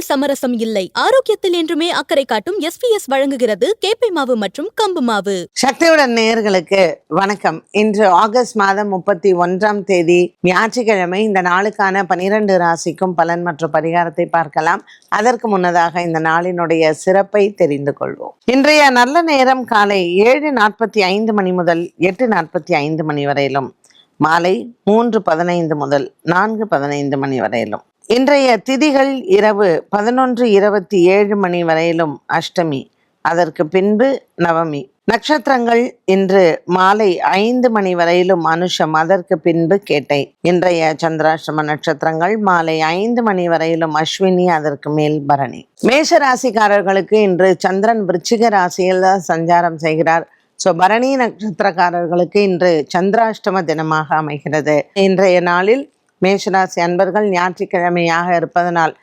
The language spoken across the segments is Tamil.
உணவில் சமரசம் இல்லை. ஆரோக்கியத்தில் என்றுமே அக்கறை காட்டும் எஸ் பி எஸ் வழங்குகிறது கேப்பை மாவு மற்றும் கம்பு மாவு. சக்தியுடன் நேயர்களுக்கு வணக்கம். இன்று ஆகஸ்ட் மாதம் முப்பத்தி ஒன்றாம் தேதி ஞாயிற்றுக்கிழமை இந்த நாளுக்கான பனிரெண்டு ராசிக்கும் பலன் மற்றும் பரிகாரத்தை பார்க்கலாம். அதற்கு முன்னதாக இந்த நாளினுடைய சிறப்பை தெரிந்து கொள்வோம். இன்றைய நல்ல நேரம் காலை ஏழு நாற்பத்தி ஐந்து மணி முதல் எட்டு நாற்பத்தி ஐந்து மணி வரையிலும். மாலை மூன்று பதினைந்து முதல் நான்கு பதினைந்து மணி வரையிலும். இன்றைய திதிகள் இரவு பதினொன்று இருபத்தி ஏழு மணி வரையிலும் அஷ்டமி. அதற்கு பின்பு நவமி. நட்சத்திரங்கள் இன்று மாலை ஐந்து மணி வரையிலும் அனுஷம். அதற்கு பின்பு கேட்டை. இன்றைய சந்திராஷ்டம நட்சத்திரங்கள் மாலை ஐந்து மணி வரையிலும் அஸ்வினி அதற்கு மேல் பரணி. மேஷ ராசிக்காரர்களுக்கு இன்று சந்திரன் விருச்சிக ராசியில் தான் சஞ்சாரம் செய்கிறார். ஸோ பரணி நட்சத்திரக்காரர்களுக்கு இன்று சந்திராஷ்டம தினமாக அமைகிறது. இன்றைய நாளில் மேஷராசி அன்பர்கள் ஞாயிற்றுக்கிழமையாக இருப்பதனால்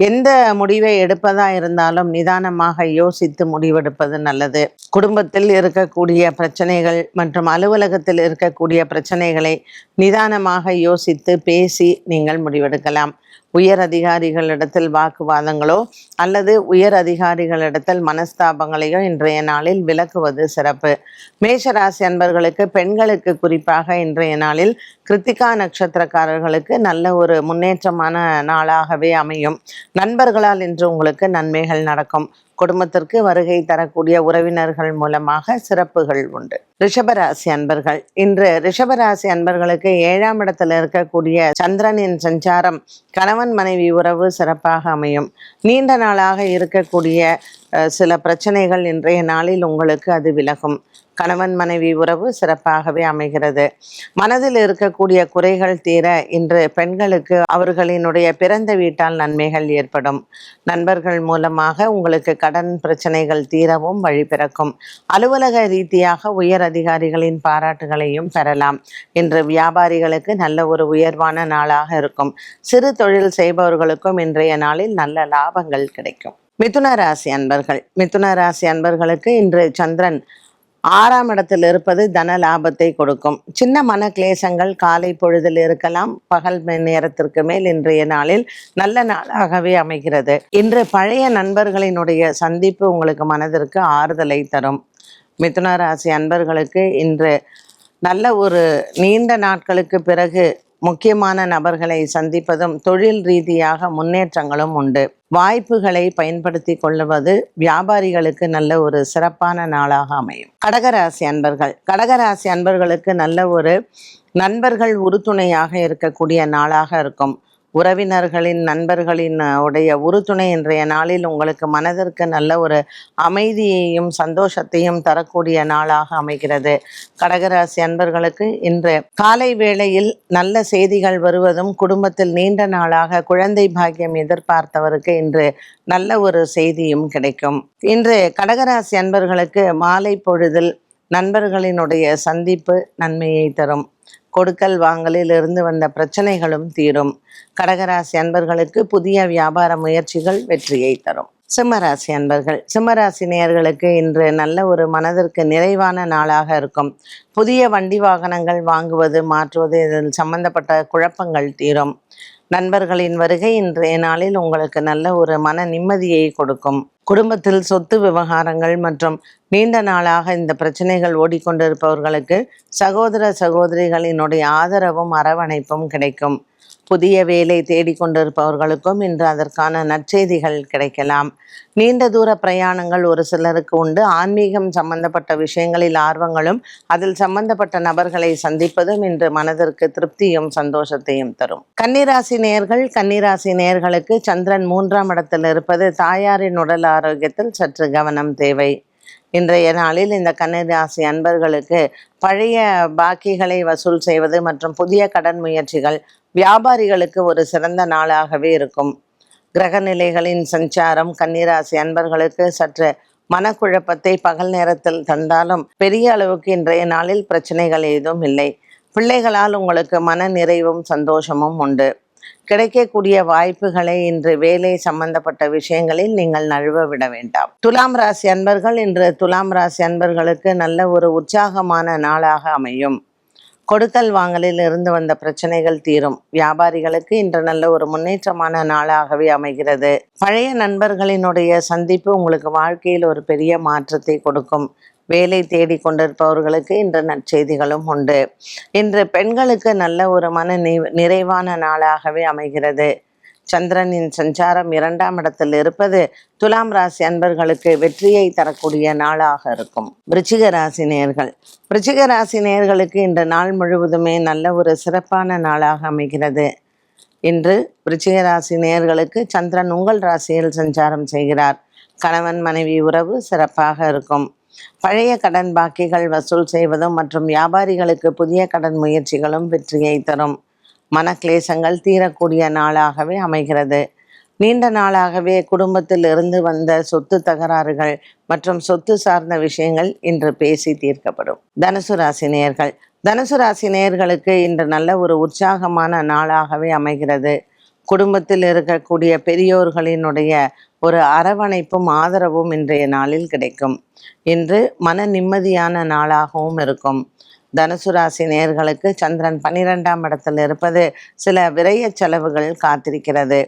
எந்த முடிவை எடுப்பதா இருந்தாலும் நிதானமாக யோசித்து முடிவெடுப்பது நல்லது. குடும்பத்தில் இருக்கக்கூடிய பிரச்சனைகள் மற்றும் அலுவலகத்தில் இருக்கக்கூடிய பிரச்சனைகளை நிதானமாக யோசித்து பேசி நீங்கள் முடிவெடுக்கலாம். உயர் அதிகாரிகளிடத்தில் வாக்குவாதங்களோ அல்லது உயர் அதிகாரிகளிடத்தில் மனஸ்தாபங்களையோ இன்றைய நாளில் விலக்குவது சிறப்பு. மேஷராசி அன்பர்களுக்கு பெண்களுக்கு குறிப்பாக இன்றைய நாளில் கிருத்திகா நட்சத்திரக்காரர்களுக்கு நல்ல ஒரு முன்னேற்றமான நாளாகவே அமையும். நண்பர்களால் இன்று உங்களுக்கு நன்மைகள் நடக்கும். குடும்பத்திற்கு வருகை தரக்கூடிய உறவினர்கள் மூலமாக சிறப்புகள் உண்டு. ரிஷபராசி அன்பர்கள் இன்று ரிஷபராசி அன்பர்களுக்கு ஏழாம் இடத்துல இருக்கக்கூடிய சந்திரனின் சஞ்சாரம் கணவன் மனைவி உறவு சிறப்பாக அமையும். நீண்ட நாளாக இருக்கக்கூடிய சில பிரச்சனைகள் இன்றைய நாளில் உங்களுக்கு அது விலகும். கணவன் மனைவி உறவு சிறப்பாகவே அமைகிறது. மனதில் இருக்கக்கூடிய குறைகள் தீர இன்று பெண்களுக்கு அவர்களினுடைய பிறந்த வீட்டால் நன்மைகள் ஏற்படும். நண்பர்கள் மூலமாக உங்களுக்கு கடன் பிரச்சனைகள் தீரவும் வழி பிறக்கும். அலுவலக ரீதியாக உயர் அதிகாரிகளின் பாராட்டுகளையும் பெறலாம். இன்று வியாபாரிகளுக்கு நல்ல ஒரு உயர்வான நாளாக இருக்கும். சிறு தொழில் செய்பவர்களுக்கும் இன்றைய நாளில் நல்ல லாபங்கள் கிடைக்கும். மிதுன ராசி அன்பர்கள். மிதுன ராசி அன்பர்களுக்கு இன்று சந்திரன் ஆறாம் இடத்தில் இருப்பது தன லாபத்தை கொடுக்கும். சின்ன மன கிளேசங்கள் காலை பொழுதில் இருக்கலாம் பகல் நேரத்திற்கு மேல் இன்றைய நாளில் நல்ல நாளாகவே அமைகிறது. இன்று பழைய நண்பர்களினுடைய சந்திப்பு உங்களுக்கு மனதிற்கு ஆறுதலை தரும். மிதுன ராசி அன்பர்களுக்கு இன்று நல்ல ஒரு நீண்ட நாட்களுக்கு பிறகு முக்கியமான நபர்களை சந்திப்பதும் தொழில் ரீதியாக முன்னேற்றங்களும் உண்டு. வாய்ப்புகளை பயன்படுத்தி கொள்வது வியாபாரிகளுக்கு நல்ல ஒரு சிறப்பான நாளாக அமையும். கடகராசி அன்பர்கள். கடகராசி அன்பர்களுக்கு நல்ல ஒரு நண்பர்கள் உறுதுணையாக இருக்கக்கூடிய நாளாக இருக்கும். உறவினர்களின் நண்பர்களின் உடைய உறுதுணை இன்றைய நாளில் உங்களுக்கு மனதிற்கு நல்ல ஒரு அமைதியையும் சந்தோஷத்தையும் தரக்கூடிய நாளாக அமைகிறது. கடகராசி அன்பர்களுக்கு இன்று காலை வேளையில் நல்ல செய்திகள் வருவதும் குடும்பத்தில் நீண்ட நாளாக குழந்தை பாக்கியம் எதிர்பார்த்தவருக்கு இன்று நல்ல ஒரு செய்தியும் கிடைக்கும். இன்று கடகராசி அன்பர்களுக்கு மாலை பொழுதில் நண்பர்களினுடைய சந்திப்பு நன்மையை தரும். கொடுக்கல் வாங்கலில் இருந்து வந்த பிரச்சனைகளும் தீரும். கடகராசி அன்பர்களுக்கு புதிய வியாபார முயற்சிகள் வெற்றியை தரும். சிம்மராசி அன்பர்கள் சிம்மராசி நேயர்களுக்கு இன்று நல்ல ஒரு மனதிற்கு நிறைவான நாளாக இருக்கும். புதிய வண்டி வாகனங்கள் வாங்குவது மாற்றுவது இதில் சம்பந்தப்பட்ட குழப்பங்கள் தீரும். நண்பர்களின் வருகை இன்றைய நாளில் உங்களுக்கு நல்ல ஒரு மன நிம்மதியை கொடுக்கும். குடும்பத்தில் சொத்து விவகாரங்கள் மற்றும் நீண்ட நாளாக இந்த பிரச்சனைகள் ஓடிக்கொண்டிருப்பவர்களுக்கு சகோதர சகோதரிகளினுடைய ஆதரவும் அரவணைப்பும் கிடைக்கும். புதிய வேலை தேடிக்கொண்டிருப்பவர்களுக்கும் இன்று அதற்கான நற்செய்திகள் கிடைக்கலாம். நீண்ட தூர பிரயாணங்கள் ஒரு சிலருக்கு உண்டு. ஆன்மீகம் சம்பந்தப்பட்ட விஷயங்களில் ஆர்வங்களும் அதில் சம்பந்தப்பட்ட நபர்களை சந்திப்பதும் இன்று மனதிற்கு திருப்தியும் சந்தோஷத்தையும் தரும். கன்னிராசி நேயர்கள் கன்னிராசி நேர்களுக்கு சந்திரன் மூன்றாம் இடத்தில் இருப்பது தாயாரின் உடல் ஆரோக்கியத்தில் சற்று கவனம் தேவை. இன்றைய நாளில் இந்த கன்னிராசி அன்பர்களுக்கு பழைய பாக்கிகளை வசூல் செய்வது மற்றும் புதிய கடன் முயற்சிகள் வியாபாரிகளுக்கு ஒரு சிறந்த நாளாகவே இருக்கும். கிரகநிலைகளின் சஞ்சாரம் கன்னிராசி அன்பர்களுக்கு சற்று மனக்குழப்பத்தை பகல் நேரத்தில் தந்தாலும் பெரிய அளவுக்கு இன்றைய நாளில் பிரச்சனைகள் ஏதும் இல்லை. பிள்ளைகளால் உங்களுக்கு மன நிறைவும் சந்தோஷமும் உண்டு. கிடைக்கக்கூடிய வாய்ப்புகளை இன்று வேலை சம்பந்தப்பட்ட விஷயங்களில் நீங்கள் நழுவ விட வேண்டாம். துலாம் ராசி அன்பர்கள் இன்று துலாம் ராசி அன்பர்களுக்கு நல்ல ஒரு உற்சாகமான நாளாக அமையும். கொடுக்கல் வாங்கலில் இருந்து வந்த பிரச்சனைகள் தீரும். வியாபாரிகளுக்கு இன்று நல்ல ஒரு முன்னேற்றமான நாளாகவே அமைகிறது. பழைய நண்பர்களினுடைய சந்திப்பு உங்களுக்கு வாழ்க்கையில் ஒரு பெரிய மாற்றத்தை கொடுக்கும். வேலை தேடி கொண்டிருப்பவர்களுக்கு இன்று நற்செய்திகளும் உண்டு. இன்று பெண்களுக்கு நல்ல ஒரு மன நி- நிறைவான நாளாகவே அமைகிறது. சந்திரனின் சஞ்சாரம் இரண்டாம் இடத்தில் இருப்பது துலாம் ராசி அன்பர்களுக்கு வெற்றியை தரக்கூடிய நாளாக இருக்கும். விருச்சிக ராசி நேர்கள். விருச்சிக ராசி நேர்களுக்கு இன்று நாள் முழுவதுமே நல்ல ஒரு சிறப்பான நாளாக அமைகிறது. இன்று விருச்சிக ராசி நேர்களுக்கு சந்திரன் உங்கள் ராசியில் சஞ்சாரம் செய்கிறார். கணவன் மனைவி உறவு சிறப்பாக இருக்கும். பழைய கடன் பாக்கிகள் வசூல் செய்வதும் மற்றும் வியாபாரிகளுக்கு புதிய கடன் முயற்சிகளும் வெற்றியை தரும். மனக்லேசங்கள் தீரக்கூடிய நாளாகவே அமைகிறது. நீண்ட நாளாகவே குடும்பத்தில் இருந்து வந்த சொத்து தகராறுகள் மற்றும் சொத்து சார்ந்த விஷயங்கள் இன்று பேசி தீர்க்கப்படும். தனுசு ராசி நேயர்கள். தனுசு ராசி நேயர்களுக்கு இன்று நல்ல ஒரு உற்சாகமான நாளாகவே அமைகிறது. குடும்பத்தில் இருக்கக்கூடிய பெரியோர்களினுடைய ஒரு அரவணைப்பும் ஆதரவும் இன்றைய நாளில் கிடைக்கும். இன்று மன நிம்மதியான நாளாகவும் இருக்கும். தனுசு ராசி நேர்களுக்கு சந்திரன் பன்னிரெண்டாம் இடத்தில் இருப்பது சில விரைய செலவுகள் காத்திருக்கிறது.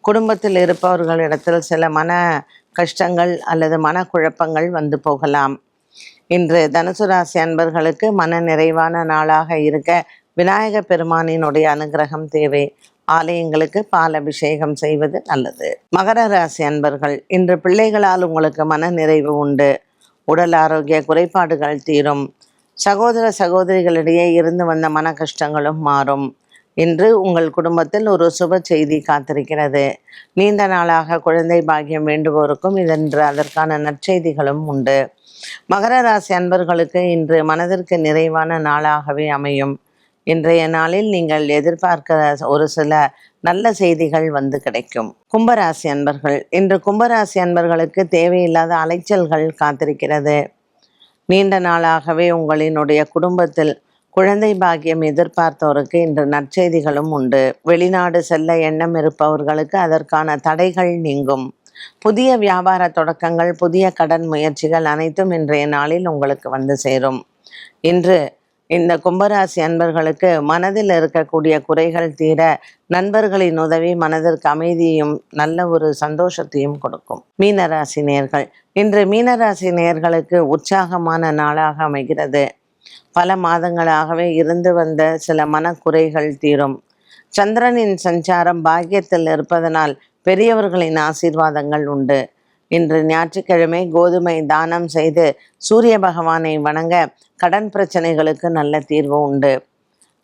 குடும்பத்தில் இருப்பவர்களிடத்தில் சில மன கஷ்டங்கள் அல்லது மனக்குழப்பங்கள் வந்து போகலாம். இன்று தனுசு ராசி அன்பர்களுக்கு மன நிறைவான நாளாக இருக்க விநாயக பெருமானினுடைய அனுகிரகம் தேவை. ஆலயங்களுக்கு பால் அபிஷேகம் செய்வது நல்லது. மகர ராசி அன்பர்கள் இன்று பிள்ளைகளால் உங்களுக்கு மன நிறைவு உண்டு. உடல் ஆரோக்கிய குறைபாடுகள் தீரும். சகோதர சகோதரிகளிடையே இருந்து வந்த மன கஷ்டங்களும் மாறும். இன்று உங்கள் குடும்பத்தில் ஒரு சுப செய்தி காத்திருக்கிறது. நீண்ட நாளாக குழந்தை பாக்கியம் வேண்டுவோருக்கும் இதென்று அதற்கான நற்செய்திகளும் உண்டு. மகர ராசி அன்பர்களுக்கு இன்று மனதிற்கு நிறைவான நாளாகவே அமையும். இன்றைய நாளில் நீங்கள் எதிர்பார்க்கிற ஒரு சில நல்ல செய்திகள் வந்து கிடைக்கும். கும்பராசி அன்பர்கள் இன்று கும்பராசி அன்பர்களுக்கு தேவையில்லாத அலைச்சல்கள் காத்திருக்கிறது. நீண்ட நாளாகவே உங்களினுடைய குடும்பத்தில் குழந்தை பாக்கியம் எதிர்பார்த்தோருக்கு இன்று நற்செய்திகளும் உண்டு. வெளிநாடு செல்ல எண்ணம் இருப்பவர்களுக்கு அதற்கான தடைகள் நீங்கும். புதிய வியாபார தொடக்கங்கள் புதிய கடன் முயற்சிகள் அனைத்தும் இன்றைய நாளில் உங்களுக்கு வந்து சேரும். இன்று இந்த கும்பராசி அன்பர்களுக்கு மனதில் இருக்கக்கூடிய குறைகள் தீர நண்பர்களின் உதவி மனதிற்கு அமைதியும் நல்ல ஒரு சந்தோஷத்தையும் கொடுக்கும். மீனராசி நேர்கள். இன்று மீனராசி நேர்களுக்கு உற்சாகமான நாளாக அமைகிறது. பல மாதங்களாகவே இருந்து வந்த சில மனக்குறைகள் தீரும். சந்திரனின் சஞ்சாரம் பாக்கியத்தில் இருப்பதனால் பெரியவர்களின் ஆசீர்வாதங்கள் உண்டு. இன்று ஞாயிற்றுக்கிழமை கோதுமை தானம் செய்து சூரிய பகவானை வணங்க கடன் பிரச்சனைகளுக்கு நல்ல தீர்வு உண்டு.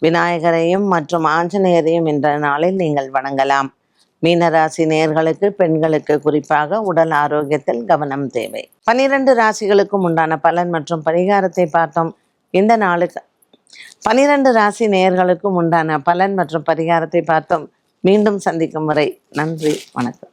விநாயகரையும் மற்றும் ஆஞ்சநேயரையும் இன்ற நாளில் நீங்கள் வணங்கலாம். மீனராசி நேர்களுக்கு பெண்களுக்கு குறிப்பாக உடல் ஆரோக்கியத்தில் கவனம் தேவை. பனிரெண்டு ராசிகளுக்கும் உண்டான பலன் மற்றும் பரிகாரத்தை பார்த்தோம். இந்த நாளுக்கு பனிரெண்டு ராசி நேயர்களுக்கும் உண்டான பலன் மற்றும் பரிகாரத்தை பார்த்தோம். மீண்டும் சந்திக்கும் வரை நன்றி வணக்கம்.